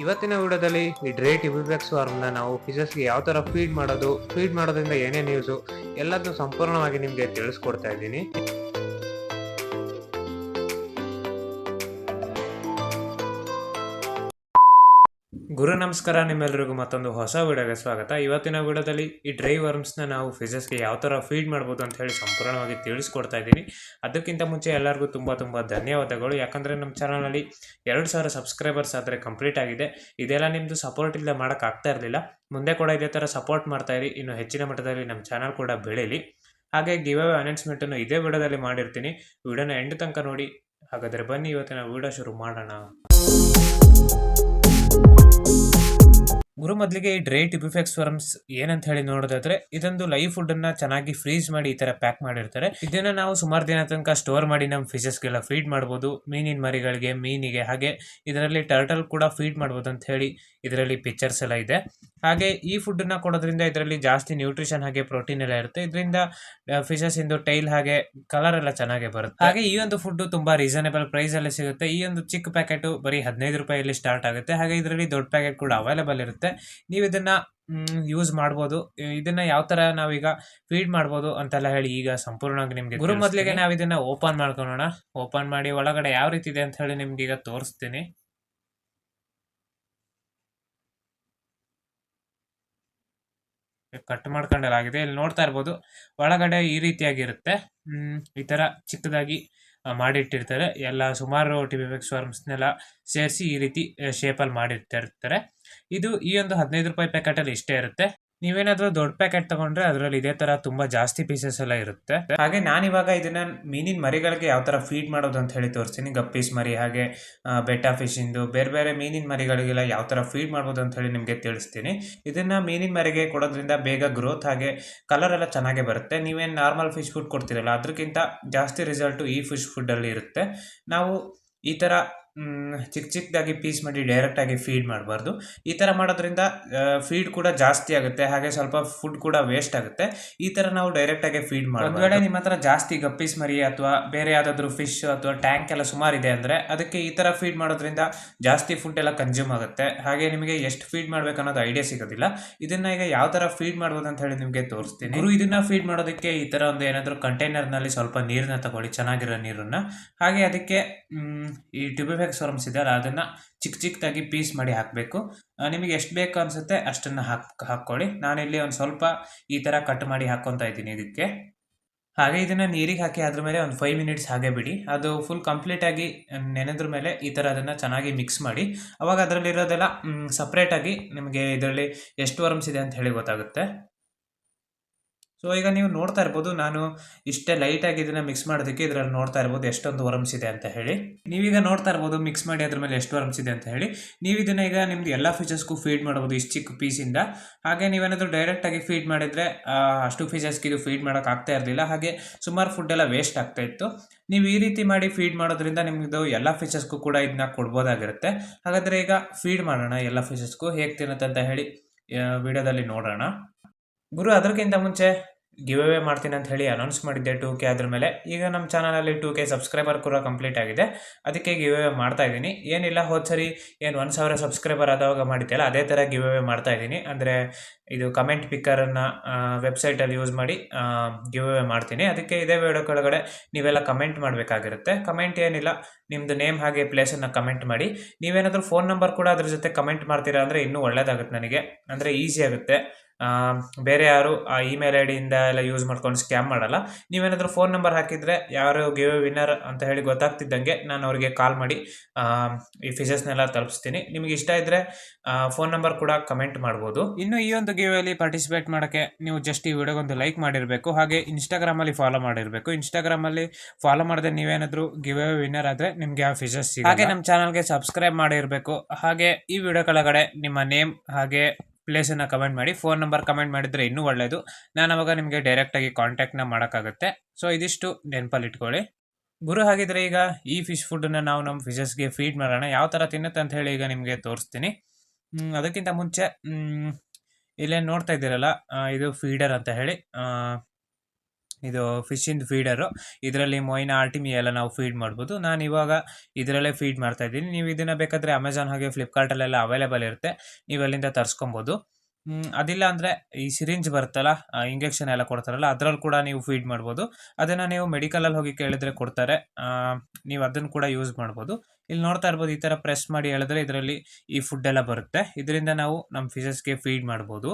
ಇವತ್ತಿನ ವಿಡಿಯೋದಲ್ಲಿ ಈ ಡ್ರೇಟ್ ಟಿಬಿಬ್ಯಾಕ್ಸ್ ಫಾರ್ಮ್ನ ನಾವು ಫಿಶಸ್ಗೆ ಯಾವ ಥರ ಫೀಡ್ ಮಾಡೋದು ಫೀಡ್ ಮಾಡೋದ್ರಿಂದ ಏನೇನು ಯೂಸು ಎಲ್ಲದನ್ನು ಸಂಪೂರ್ಣವಾಗಿ ನಿಮಗೆ ತಿಳಿಸ್ಕೊಡ್ತಾ ಇದ್ದೀನಿ. ಗುರು ನಮಸ್ಕಾರ ನಿಮ್ಮೆಲ್ಲರಿಗೂ ಮತ್ತೊಂದು ಹೊಸ ವಿಡಿಯೋಗೆ ಸ್ವಾಗತ. ಇವತ್ತಿನ ವಿಡಿಯೋದಲ್ಲಿ ಈ ಡ್ರೈ ವರ್ಮ್ಸ್ನ ನಾವು ಫಿಸಸ್ಗೆ ಯಾವ ಥರ ಫೀಡ್ ಮಾಡ್ಬೋದು ಅಂತ ಹೇಳಿ ಸಂಪೂರ್ಣವಾಗಿ ತಿಳಿಸ್ಕೊಡ್ತಾ ಇದ್ದೀನಿ. ಅದಕ್ಕಿಂತ ಮುಂಚೆ ಎಲ್ಲರಿಗೂ ತುಂಬ ತುಂಬ ಧನ್ಯವಾದಗಳು. ಯಾಕಂದರೆ ನಮ್ಮ ಚಾನಲಲ್ಲಿ ಎರಡು ಸಾವಿರ ಸಬ್ಸ್ಕ್ರೈಬರ್ಸ್ ಆದರೆ ಕಂಪ್ಲೀಟ್ ಆಗಿದೆ. ಇದೆಲ್ಲ ನಿಮ್ಮದು ಸಪೋರ್ಟ್ ಇಲ್ಲದೆ ಮಾಡೋಕ್ಕಾಗ್ತಾ ಇರಲಿಲ್ಲ. ಮುಂದೆ ಕೂಡ ಇದೇ ಥರ ಸಪೋರ್ಟ್ ಮಾಡ್ತಾ ಇರಿ. ಇನ್ನು ಹೆಚ್ಚಿನ ಮಟ್ಟದಲ್ಲಿ ನಮ್ಮ ಚಾನಲ್ ಕೂಡ ಬೆಳೀಲಿ. ಹಾಗೆ ಗಿವ್ ಅವೇ ಅನೌನ್ಸ್ಮೆಂಟನ್ನು ಇದೇ ವಿಡಿಯೋದಲ್ಲಿ ಮಾಡಿರ್ತೀನಿ. ವಿಡಿಯೋನ ಎಂಡ್ ತನಕ ನೋಡಿ. ಹಾಗಾದರೆ ಬನ್ನಿ, ಇವತ್ತಿನ ವಿಡಿಯೋ ಶುರು ಮಾಡೋಣ. ಗುರು ಮೊದಲಿಗೆ ಈ ಡ್ರೈ ಟಿಬಿಫೆಕ್ಸ್ ವರ್ಮ್ಸ್ ಏನಂತ ಹೇಳಿ ನೋಡೋದಾದ್ರೆ, ಇದೊಂದು ಲೈವ್ ಫುಡ್ ಅನ್ನ ಚೆನ್ನಾಗಿ ಫ್ರೀಜ್ ಮಾಡಿ ಈ ತರ ಪ್ಯಾಕ್ ಮಾಡಿರ್ತಾರೆ. ಇದನ್ನ ನಾವು ಸುಮಾರು ದಿನ ತನಕ ಸ್ಟೋರ್ ಮಾಡಿ ನಮ್ಮ ಫಿಶಸ್ಗೆಲ್ಲ ಫೀಡ್ ಮಾಡ್ಬೋದು, ಮೀನಿನ ಮರಿಗಳಿಗೆ, ಮೀನಿಗೆ, ಹಾಗೆ ಇದರಲ್ಲಿ ಟರ್ಟಲ್ ಕೂಡ ಫೀಡ್ ಮಾಡ್ಬೋದು ಅಂತ ಹೇಳಿ ಇದರಲ್ಲಿ ಪಿಕ್ಚರ್ಸ್ ಎಲ್ಲ ಇದೆ. ಹಾಗೆ ಈ ಫುಡ್ ಅನ್ನ ಕೊಡೋದ್ರಿಂದ ಇದರಲ್ಲಿ ಜಾಸ್ತಿ ನ್ಯೂಟ್ರಿಷನ್ ಹಾಗೆ ಪ್ರೋಟೀನ್ ಎಲ್ಲ ಇರುತ್ತೆ. ಇದರಿಂದ ಫಿಶಸ್ ಇಂದು ಟೈಲ್ ಹಾಗೆ ಕಲರ್ ಎಲ್ಲ ಚೆನ್ನಾಗಿ ಬರುತ್ತೆ. ಹಾಗೆ ಈ ಒಂದು ಫುಡ್ ತುಂಬಾ ರೀಸನೇಬಲ್ ಪ್ರೈಸ್ ಅಲ್ಲಿ ಸಿಗುತ್ತೆ. ಈ ಒಂದು ಚಿಕ್ಕ ಪ್ಯಾಕೆಟ್ ಬರೀ ಹದಿನೈದು ರೂಪಾಯಲ್ಲಿ ಸ್ಟಾರ್ಟ್ ಆಗುತ್ತೆ. ಹಾಗೆ ಇದರಲ್ಲಿ ದೊಡ್ಡ ಪ್ಯಾಕೆಟ್ ಕೂಡ ಅವೈಲೇಬಲ್ ಇರುತ್ತೆ. ನೀವು ಇದನ್ನು ಯೂಸ್ ಮಾಡ್ಬೋದು. ಇದನ್ನ ಯಾವ ತರ ನಾವೀಗ ಫೀಡ್ ಮಾಡ್ಬೋದು ಅಂತೆಲ್ಲ ಹೇಳಿ ಈಗ ಸಂಪೂರ್ಣವಾಗಿ ನಿಮ್ಗೆ ಗುರು ಮೊದಲಿಗೆ ನಾವು ಇದನ್ನ ಓಪನ್ ಮಾಡ್ಕೊಳೋಣ. ಓಪನ್ ಮಾಡಿ ಒಳಗಡೆ ಯಾವ ರೀತಿ ಇದೆ ಅಂತ ಹೇಳಿ ನಿಮ್ಗೆ ಈಗ ತೋರಿಸ್ತೀನಿ. ಕಟ್ ಮಾಡ್ಕೊಂಡಲಾಗಿದೆ ಇಲ್ಲಿ ನೋಡ್ತಾ ಇರ್ಬೋದು. ಒಳಗಡೆ ಈ ರೀತಿಯಾಗಿರುತ್ತೆ. ಹ್ಮ್ ಈ ತರ ಚಿಕ್ಕದಾಗಿ ಮಾಡಿಟ್ಟಿರ್ತಾರೆ. ಎಲ್ಲ ಸುಮಾರು ಟಿಬಿಫೆಕ್ಸ್ ವರ್ಮ್ಸ್ನೆಲ್ಲ ಸೇರಿಸಿ ಈ ರೀತಿ ಶೇಪಲ್ಲಿ ಮಾಡಿರ್ತಿರ್ತಾರೆ ಇದು ಈ ಒಂದು ಹದಿನೈದು ರೂಪಾಯಿ ಪ್ಯಾಕೆಟಲ್ಲಿ ಇಷ್ಟೇ ಇರುತ್ತೆ. ನೀವೇನಾದರೂ ದೊಡ್ಡ ಪ್ಯಾಕೆಟ್ ತಗೊಂಡ್ರೆ ಅದರಲ್ಲಿ ಇದೇ ತರ ತುಂಬಾ ಜಾಸ್ತಿ ಪೀಸಸ್ ಎಲ್ಲ ಇರುತ್ತೆ. ಹಾಗೆ ನಾನು ಇವಾಗ ಇದನ್ನ ಮೀನಿನ ಮರಿಗಳಿಗೆ ಯಾವ ತರ ಫೀಡ್ ಮಾಡೋದು ಅಂತ ಹೇಳಿ ತೋರಿಸ್ತೀನಿ. ಗಪ್ಪೀಸ್ ಮರಿ ಹಾಗೆ ಬೆಟಾ ಬೆಟ್ಟ ಫಿಶ್ ಇಂದು ಬೇರೆ ಬೇರೆ ಮೀನಿನ ಮರಿಗಳಿಗೆಲ್ಲ ಯಾವ ತರ ಫೀಡ್ ಮಾಡ್ಬೋದು ಅಂತ ಹೇಳಿ ನಿಮಗೆ ತಿಳಿಸ್ತೀನಿ. ಇದನ್ನ ಮೀನಿನ ಮರಿಗೆ ಕೊಡೋದ್ರಿಂದ ಬೇಗ ಗ್ರೋತ್ ಹಾಗೆ ಕಲರ್ ಎಲ್ಲ ಚೆನ್ನಾಗೇ ಬರುತ್ತೆ. ನೀವೇನು ನಾರ್ಮಲ್ ಫಿಶ್ ಫುಡ್ ಕೊಡ್ತೀರಲ್ಲ ಅದಕ್ಕಿಂತ ಜಾಸ್ತಿ ರಿಸಲ್ಟು ಈ ಫಿಶ್ ಫುಡ್ಡಲ್ಲಿ ಇರುತ್ತೆ. ನಾವು ಈ ಮ್, ಚಿಕ್ಕ ಚಿಕ್ಕದಾಗಿ ಪೀಸ್ ಮಾಡಿ ಡೈರೆಕ್ಟಾಗಿ ಫೀಡ್ ಮಾಡಬಾರ್ದು. ಈ ಥರ ಮಾಡೋದ್ರಿಂದ ಫೀಡ್ ಕೂಡ ಜಾಸ್ತಿ ಆಗುತ್ತೆ ಹಾಗೆ ಸ್ವಲ್ಪ ಫುಡ್ ಕೂಡ ವೇಸ್ಟ್ ಆಗುತ್ತೆ. ಈ ಥರ ನಾವು ಡೈರೆಕ್ಟಾಗಿ ಫೀಡ್ ಮಾಡೋದು ಒಂದು ವೇಳೆ ನಿಮ್ಮ ಹತ್ರ ಜಾಸ್ತಿ ಗಪ್ಪೀಸ್ ಮರಿ ಅಥವಾ ಬೇರೆ ಯಾವುದಾದ್ರೂ ಫಿಶ್ ಅಥವಾ ಟ್ಯಾಂಕ್ ಎಲ್ಲ ಸುಮಾರು ಇದೆ ಅಂದರೆ ಅದಕ್ಕೆ ಈ ಥರ ಫೀಡ್ ಮಾಡೋದ್ರಿಂದ ಜಾಸ್ತಿ ಫುಡ್ ಎಲ್ಲ ಕನ್ಸ್ಯೂಮ್ ಆಗುತ್ತೆ. ಹಾಗೆ ನಿಮಗೆ ಎಷ್ಟು ಫೀಡ್ ಮಾಡಬೇಕು ಅನ್ನೋದು ಐಡಿಯಾ ಸಿಗೋದಿಲ್ಲ. ಇದನ್ನ ಈಗ ಯಾವ ತರ ಫೀಡ್ ಮಾಡ್ಬೋದು ಅಂತ ಹೇಳಿ ನಿಮಗೆ ತೋರಿಸ್ತೀನಿ. ಗುರು ಇದನ್ನ ಫೀಡ್ ಮಾಡೋದಕ್ಕೆ ಈ ತರ ಒಂದು ಏನಾದರೂ ಕಂಟೈನರ್ನಲ್ಲಿ ಸ್ವಲ್ಪ ನೀರನ್ನ ತಗೊಳ್ಳಿ ಚೆನ್ನಾಗಿರೋ ನೀರನ್ನ. ಹಾಗೆ ಅದಕ್ಕೆ ಈ ಈ ಟ್ಯೂಬಿಫೆಕ್ಸ್ ವರ್ಮ್ಸ್ ಇದೆಯಲ್ಲ ಅದನ್ನು ಚಿಕ್ಕ ಚಿಕ್ಕದಾಗಿ ಪೀಸ್ ಮಾಡಿ ಹಾಕಬೇಕು. ನಿಮಗೆ ಎಷ್ಟು ಬೇಕು ಅನಿಸುತ್ತೆ ಅಷ್ಟನ್ನು ಹಾಕಿ, ಹಾಕ್ಕೊಳ್ಳಿ. ನಾನಿಲ್ಲಿ ಒಂದು ಸ್ವಲ್ಪ ಈ ಥರ ಕಟ್ ಮಾಡಿ ಹಾಕ್ಕೊತಾ ಇದ್ದೀನಿ ಇದಕ್ಕೆ. ಹಾಗೆ ಇದನ್ನು ನೀರಿಗೆ ಹಾಕಿ ಅದ್ರ ಮೇಲೆ ಒಂದು ಫೈವ್ ಮಿನಿಟ್ಸ್ ಹಾಗೆ ಬಿಡಿ. ಅದು ಫುಲ್ ಕಂಪ್ಲೀಟಾಗಿ ನೆನೆದ್ರ ಮೇಲೆ ಈ ಥರ ಅದನ್ನು ಚೆನ್ನಾಗಿ ಮಿಕ್ಸ್ ಮಾಡಿ. ಅವಾಗ ಅದರಲ್ಲಿರೋದೆಲ್ಲ ಸಪ್ರೇಟಾಗಿ ನಿಮಗೆ ಇದರಲ್ಲಿ ಎಷ್ಟು ವರ್ಮ್ಸ್ ಇದೆ ಅಂತ ಹೇಳಿ ಗೊತ್ತಾಗುತ್ತೆ. ಸೊ ಈಗ ನೀವು ನೋಡ್ತಾ ಇರ್ಬೋದು, ನಾನು ಇಷ್ಟೇ ಲೈಟಾಗಿ ಇದನ್ನು ಮಿಕ್ಸ್ ಮಾಡೋದಕ್ಕೆ ಇದರಲ್ಲಿ ನೋಡ್ತಾ ಇರ್ಬೋದು, ಎಷ್ಟೊಂದು ವರ್ಮ್ಸ್ ಇದೆ ಅಂತ ಹೇಳಿ. ನೀವೀಗ ನೋಡ್ತಾ ಇರ್ಬೋದು ಮಿಕ್ಸ್ ಮಾಡಿ ಅದ್ರ ಮೇಲೆ ಎಷ್ಟು ವರ್ಮ್ಸ್ ಇದೆ ಅಂತ ಹೇಳಿ. ನೀವು ಇದನ್ನ ಈಗ ನಿಮ್ದು ಎಲ್ಲ ಫೀಚರ್ಸ್ಗೂ ಫೀಡ್ ಮಾಡ್ಬೋದು, ಇಷ್ಟು ಚಿಕ್ಕ ಪೀಸಿಂದ ಹಾಗೆ ನೀವೇನಾದರೂ ಡೈರೆಕ್ಟಾಗಿ ಫೀಡ್ ಮಾಡಿದರೆ ಅಷ್ಟು ಫೀಚರ್ಸ್ಗೆ ಇದು ಫೀಡ್ ಮಾಡೋಕೆ ಆಗ್ತಾ ಇರಲಿಲ್ಲ. ಹಾಗೆ ಸುಮಾರು ಫುಡ್ ಎಲ್ಲ ವೇಸ್ಟ್ ಆಗ್ತಾ ಇತ್ತು. ನೀವು ಈ ರೀತಿ ಮಾಡಿ ಫೀಡ್ ಮಾಡೋದ್ರಿಂದ ನಿಮ್ಮದು ಎಲ್ಲ ಫೀಚರ್ಸ್ಗೂ ಕೂಡ ಇದನ್ನ ಕೊಡ್ಬೋದಾಗಿರುತ್ತೆ. ಹಾಗಾದರೆ ಈಗ ಫೀಡ್ ಮಾಡೋಣ ಎಲ್ಲ ಫೀಚರ್ಸ್ಗೂ ಹೇಗೆ ತಿನ್ನುತ್ತೆ ಅಂತ ಹೇಳಿ ವಿಡಿಯೋದಲ್ಲಿ ನೋಡೋಣ. ಗುರು, ಅದಕ್ಕಿಂತ ಮುಂಚೆ ಗಿವ್ ಅವೇ ಮಾಡ್ತೀನಿ ಅಂತ ಹೇಳಿ ಅನೌನ್ಸ್ ಮಾಡಿದ್ದೆ ಟೂ ಕೆ ಅದ್ರ ಮೇಲೆ. ಈಗ ನಮ್ಮ ಚಾನಲಲ್ಲಿ ಟೂ ಕೆ ಸಬ್ಸ್ಕ್ರೈಬರ್ ಕೂಡ ಕಂಪ್ಲೀಟ್ ಆಗಿದೆ. ಅದಕ್ಕೆ ಗಿವ್ ಅವೇ ಮಾಡ್ತಾ ಇದ್ದೀನಿ. ಏನಿಲ್ಲ ಹೋದ ಸರಿ ಏನು ಒಂದು ಸಾವಿರ ಸಬ್ಸ್ಕ್ರೈಬರ್ ಆದವಾಗ ಮಾಡಿದ್ದೆಲ್ಲ ಅದೇ ಥರ ಗಿವ್ ಅವೇ ಮಾಡ್ತಾ ಇದ್ದೀನಿ. ಅಂದರೆ ಇದು ಕಮೆಂಟ್ ಪಿಕ್ಕರನ್ನು ವೆಬ್ಸೈಟಲ್ಲಿ ಯೂಸ್ ಮಾಡಿ ಗಿವ್ ಅವೇ ಮಾಡ್ತೀನಿ. ಅದಕ್ಕೆ ಇದೇ ವಿಡಿಯೋ ಕೆಳಗಡೆ ನೀವೆಲ್ಲ ಕಮೆಂಟ್ ಮಾಡಬೇಕಾಗಿರುತ್ತೆ. ಕಮೆಂಟ್ ಏನಿಲ್ಲ ನಿಮ್ಮದು ನೇಮ್ ಹಾಗೆ ಪ್ಲೇಸನ್ನು ಕಮೆಂಟ್ ಮಾಡಿ. ನೀವೇನಾದರೂ ಫೋನ್ ನಂಬರ್ ಕೂಡ ಅದ್ರ ಜೊತೆ ಕಮೆಂಟ್ ಮಾಡ್ತೀರಾ ಅಂದರೆ ಇನ್ನೂ ಒಳ್ಳೇದಾಗುತ್ತೆ ನನಗೆ. ಅಂದರೆ ಈಸಿ ಆಗುತ್ತೆ. ಬೇರೆ ಯಾರು ಆ ಇಮೇಲ್ ಐ ಡಿಯಿಂದ ಎಲ್ಲ ಯೂಸ್ ಮಾಡ್ಕೊಂಡು ಸ್ಕ್ಯಾಮ್ ಮಾಡಲ್ಲ. ನೀವೇನಾದರೂ ಫೋನ್ ನಂಬರ್ ಹಾಕಿದರೆ ಯಾರು ಗಿವ್ ವಿನ್ನರ್ ಅಂತ ಹೇಳಿ ಗೊತ್ತಾಗ್ತಿದ್ದಂಗೆ ನಾನು ಅವರಿಗೆ ಕಾಲ್ ಮಾಡಿ ಈ ಫಿಶಸ್ನೆಲ್ಲ ತಲುಪಿಸ್ತೀನಿ. ನಿಮಗೆ ಇಷ್ಟ ಇದ್ದರೆ ಫೋನ್ ನಂಬರ್ ಕೂಡ ಕಮೆಂಟ್ ಮಾಡ್ಬೋದು. ಇನ್ನು ಈ ಒಂದು ಗಿವ್ ಅಲ್ಲಿ ಪಾರ್ಟಿಸಿಪೇಟ್ ಮಾಡೋಕ್ಕೆ ನೀವು ಜಸ್ಟ್ ಈ ವಿಡಿಯೋಗೊಂದು ಲೈಕ್ ಮಾಡಿರಬೇಕು. ಹಾಗೆ ಇನ್ಸ್ಟಾಗ್ರಾಮಲ್ಲಿ ಫಾಲೋ ಮಾಡಿರಬೇಕು. ಇನ್ಸ್ಟಾಗ್ರಾಮಲ್ಲಿ ಫಾಲೋ ಮಾಡದೆ ನೀವೇನಾದರೂ ಗಿವ್ ವಿನ್ನರ್ ಆದರೆ ನಿಮಗೆ ಆ ಫಿಶಸ್ ಹಾಗೆ ನಮ್ಮ ಚಾನಲ್ಗೆ ಸಬ್ಸ್ಕ್ರೈಬ್ ಮಾಡಿರಬೇಕು. ಹಾಗೆ ಈ ವಿಡಿಯೋ ಕೆಳಗಡೆ ನಿಮ್ಮ ನೇಮ್ ಹಾಗೆ ಪ್ಲೇಸನ್ನು ಕಮೆಂಟ್ ಮಾಡಿ ಫೋನ್ ನಂಬರ್ ಕಮೆಂಟ್ ಮಾಡಿದರೆ ಇನ್ನೂ ಒಳ್ಳೆಯದು ನಾನು ಅವಾಗ ನಿಮಗೆ ಡೈರೆಕ್ಟಾಗಿ ಕಾಂಟ್ಯಾಕ್ಟ್ನ ಮಾಡೋಕ್ಕಾಗುತ್ತೆ. ಸೊ ಇದಿಷ್ಟು ನೆನಪಲ್ಲಿ ಇಟ್ಕೊಳ್ಳಿ. ಗುರು ಹಾಗಿದ್ರೆ ಈಗ ಈ ಫಿಶ್ ಫುಡ್ಡನ್ನು ನಾವು ನಮ್ಮ ಫಿಶಸ್ಗೆ ಫೀಡ್ ಮಾಡೋಣ. ಯಾವ ಥರ ತಿನ್ನುತ್ತೆ ಅಂತ ಹೇಳಿ ಈಗ ನಿಮಗೆ ತೋರಿಸ್ತೀನಿ. ಅದಕ್ಕಿಂತ ಮುಂಚೆ ಇಲ್ಲೇನು ಇಲ್ಲೇ ನೋಡ್ತಾ ಇದ್ದೀರಲ್ಲ ಇದು ಫೀಡರ್ ಅಂತ ಹೇಳಿ ಇದು ಫಿಶಿಂದು ಫೀಡರು ಇದರಲ್ಲಿ ಮೊಯ್ನ ಆರ್ಟಿಮಿ ಎಲ್ಲ ನಾವು ಫೀಡ್ ಮಾಡ್ಬೋದು. ನಾನು ಇವಾಗ ಇದರಲ್ಲೇ ಫೀಡ್ ಮಾಡ್ತಾ ಇದ್ದೀನಿ. ನೀವು ಇದನ್ನು ಬೇಕಾದರೆ ಅಮೆಝಾನ್ ಹಾಗೆ ಫ್ಲಿಪ್ಕಾರ್ಟಲ್ಲೆಲ್ಲ ಅವೈಲೇಬಲ್ ಇರುತ್ತೆ. ನೀವು ಅಲ್ಲಿಂದ ತರಿಸ್ಕೊಬೋದು. ಅದಿಲ್ಲ ಅಂದರೆ ಈ ಸಿರಿಂಜ್ ಬರುತ್ತಲ್ಲ ಇಂಜೆಕ್ಷನ್ ಎಲ್ಲ ಕೊಡ್ತಾರಲ್ಲ, ಅದರಲ್ಲಿ ಕೂಡ ನೀವು ಫೀಡ್ ಮಾಡ್ಬೋದು. ಅದನ್ನು ನೀವು ಮೆಡಿಕಲಲ್ಲಿ ಹೋಗಿ ಕೇಳಿದ್ರೆ ಕೊಡ್ತಾರೆ. ನೀವು ಅದನ್ನು ಕೂಡ ಯೂಸ್ ಮಾಡ್ಬೋದು. ಇಲ್ಲಿ ನೋಡ್ತಾ ಇರ್ಬೋದು, ಈ ಥರ ಪ್ರೆಸ್ ಮಾಡಿ ಹೇಳಿದ್ರೆ ಇದರಲ್ಲಿ ಈ ಫುಡ್ ಎಲ್ಲ ಬರುತ್ತೆ. ಇದರಿಂದ ನಾವು ನಮ್ಮ ಫಿಶಸ್ಗೆ ಫೀಡ್ ಮಾಡ್ಬೋದು.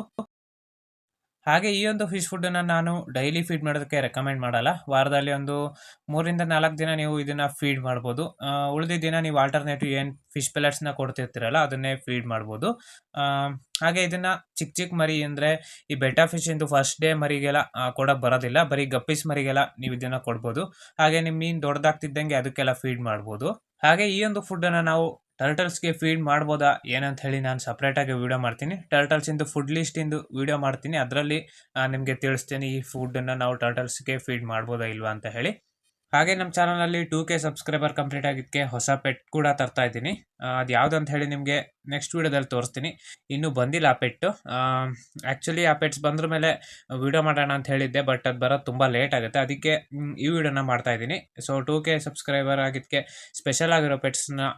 ಹಾಗೆ ಈ ಒಂದು ಫಿಶ್ ಫುಡ್ಡನ್ನು ನಾನು ಡೈಲಿ ಫೀಡ್ ಮಾಡೋದಕ್ಕೆ ರೆಕಮೆಂಡ್ ಮಾಡಲ್ಲ. ವಾರದಲ್ಲಿ ಒಂದು ಮೂರಿಂದ ನಾಲ್ಕು ದಿನ ನೀವು ಇದನ್ನು ಫೀಡ್ ಮಾಡ್ಬೋದು. ಉಳಿದಿದ್ದ ದಿನ ನೀವು ಆಲ್ಟರ್ನೇಟಿವ್ ಏನು ಫಿಶ್ ಪೆಲೆಟ್ಸ್ನ ಕೊಡ್ತಿರ್ತೀರಲ್ಲ, ಅದನ್ನೇ ಫೀಡ್ ಮಾಡ್ಬೋದು. ಹಾಗೆ ಇದನ್ನು ಚಿಕ್ಕ ಚಿಕ್ಕ ಮರಿ ಅಂದರೆ ಈ ಬೆಟಾ ಇಂದು ಫಸ್ಟ್ ಡೇ ಮರಿಗೆಲ್ಲ ಕೊಡೋಕೆ ಬರೋದಿಲ್ಲ. ಬರೀ ಗಪ್ಪೀಸ್ ಮರಿಗೆಲ್ಲ ನೀವು ಇದನ್ನು ಕೊಡ್ಬೋದು. ಹಾಗೆ ನಿಮ್ಮ ಮೀನು ದೊಡ್ಡದಾಗ್ತಿದ್ದಂಗೆ ಅದಕ್ಕೆಲ್ಲ ಫೀಡ್ ಮಾಡ್ಬೋದು. ಹಾಗೆ ಈ ಒಂದು ಫುಡ್ಡನ್ನು ನಾವು ಟರ್ಟಲ್ಸ್ಗೆ ಫೀಡ್ ಮಾಡ್ಬೋದಾ ಏನಂತ ಹೇಳಿ ನಾನು ಸಪ್ರೇಟಾಗಿ ವೀಡಿಯೋ ಮಾಡ್ತೀನಿ. ಟರ್ಟಲ್ಸಿಂದು ಫುಡ್ ಲಿಸ್ಟಿಂದು ವಿಡಿಯೋ ಮಾಡ್ತೀನಿ. ಅದರಲ್ಲಿ ನಿಮಗೆ ತಿಳಿಸ್ತೀನಿ ಈ ಫುಡ್ಡನ್ನು ನಾವು ಟರ್ಟಲ್ಸ್ಗೆ ಫೀಡ್ ಮಾಡ್ಬೋದಾ ಇಲ್ವಾ ಅಂತ ಹೇಳಿ. ಹಾಗೆ ನಮ್ಮ ಚಾನಲಲ್ಲಿ ಟೂ ಕೆ ಸಬ್ಸ್ಕ್ರೈಬರ್ ಕಂಪ್ಲೀಟ್ ಆಗಿದ್ದಕ್ಕೆ ಹೊಸ ಪೆಟ್ ಕೂಡ ತರ್ತಾ ಇದ್ದೀನಿ. ಅದು ಯಾವುದು ಅಂತ ಹೇಳಿ ನಿಮಗೆ ನೆಕ್ಸ್ಟ್ ವೀಡಿಯೋದಲ್ಲಿ ತೋರಿಸ್ತೀನಿ. ಇನ್ನೂ ಬಂದಿಲ್ಲ ಆ ಪೆಟ್ಟು. ಆ್ಯಕ್ಚುಲಿ ಆ ಪೆಟ್ಸ್ ಬಂದ್ರ ಮೇಲೆ ವಿಡಿಯೋ ಮಾಡೋಣ ಅಂತ ಹೇಳಿದ್ದೆ ಬಟ್ ಅದು ಬರೋದು ತುಂಬ ಲೇಟ್ ಆಗುತ್ತೆ. ಅದಕ್ಕೆ ಈ ವಿಡಿಯೋನ ಮಾಡ್ತಾ ಇದ್ದೀನಿ. ಸೊ ಟೂ ಕೆ ಸಬ್ಸ್ಕ್ರೈಬರ್ ಆಗಿದ್ದಕ್ಕೆ ಸ್ಪೆಷಲ್ ಆಗಿರೋ ಪೆಟ್ಸ್ನ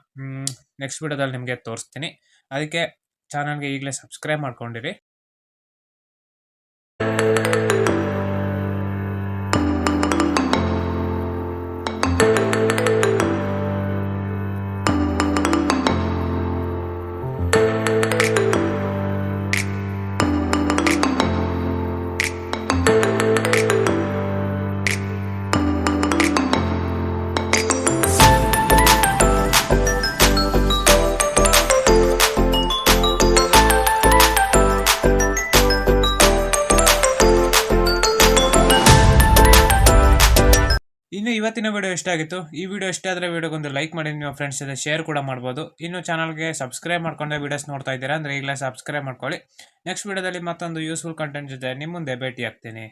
ನೆಕ್ಸ್ಟ್ ವೀಡಿಯೋದಲ್ಲಿ ನಿಮಗೆ ತೋರಿಸ್ತೀನಿ. ಅದಕ್ಕೆ ಚಾನಲ್ಗೆ ಈಗಲೇ ಸಬ್ಸ್ಕ್ರೈಬ್ ಮಾಡ್ಕೊಂಡಿರಿ. ಇವತ್ತಿನ ವಿಡಿಯೋ ಇಷ್ಟ ಆಗಿತ್ತು, ಈ ವಿಡಿಯೋ ಇಷ್ಟ ಆದರೆ ವಿಡಿಯೋಗೊಂದು ಲೈಕ್ ಮಾಡಿ, ನಿಮ್ಮ ಫ್ರೆಂಡ್ಸ್ ಜೊತೆ ಶೇರ್ ಕೂಡ ಮಾಡ್ಬೋದು. ಇನ್ನು ಚಾನಲ್ಗೆ ಸಬ್ಸ್ಕ್ರೈಬ್ ಮಾಡ್ಕೊಂಡೆ ವೀಡಿಯೋಸ್ ನೋಡ್ತಾ ಇದ್ದೀರಾ ಅಂದರೆ ಈಗಲೇ ಸಬ್ಸ್ಕ್ರೈಬ್ ಮಾಡ್ಕೊಳ್ಳಿ. ನೆಕ್ಸ್ಟ್ ವಿಡಿಯೋದಲ್ಲಿ ಮತ್ತೊಂದು ಯೂಸ್ಫುಲ್ ಕಂಟೆಂಟ್ ಜೊತೆ ನಿಮ್ಮ ಮುಂದೆ ಭೇಟಿ ಆಗ್ತೀನಿ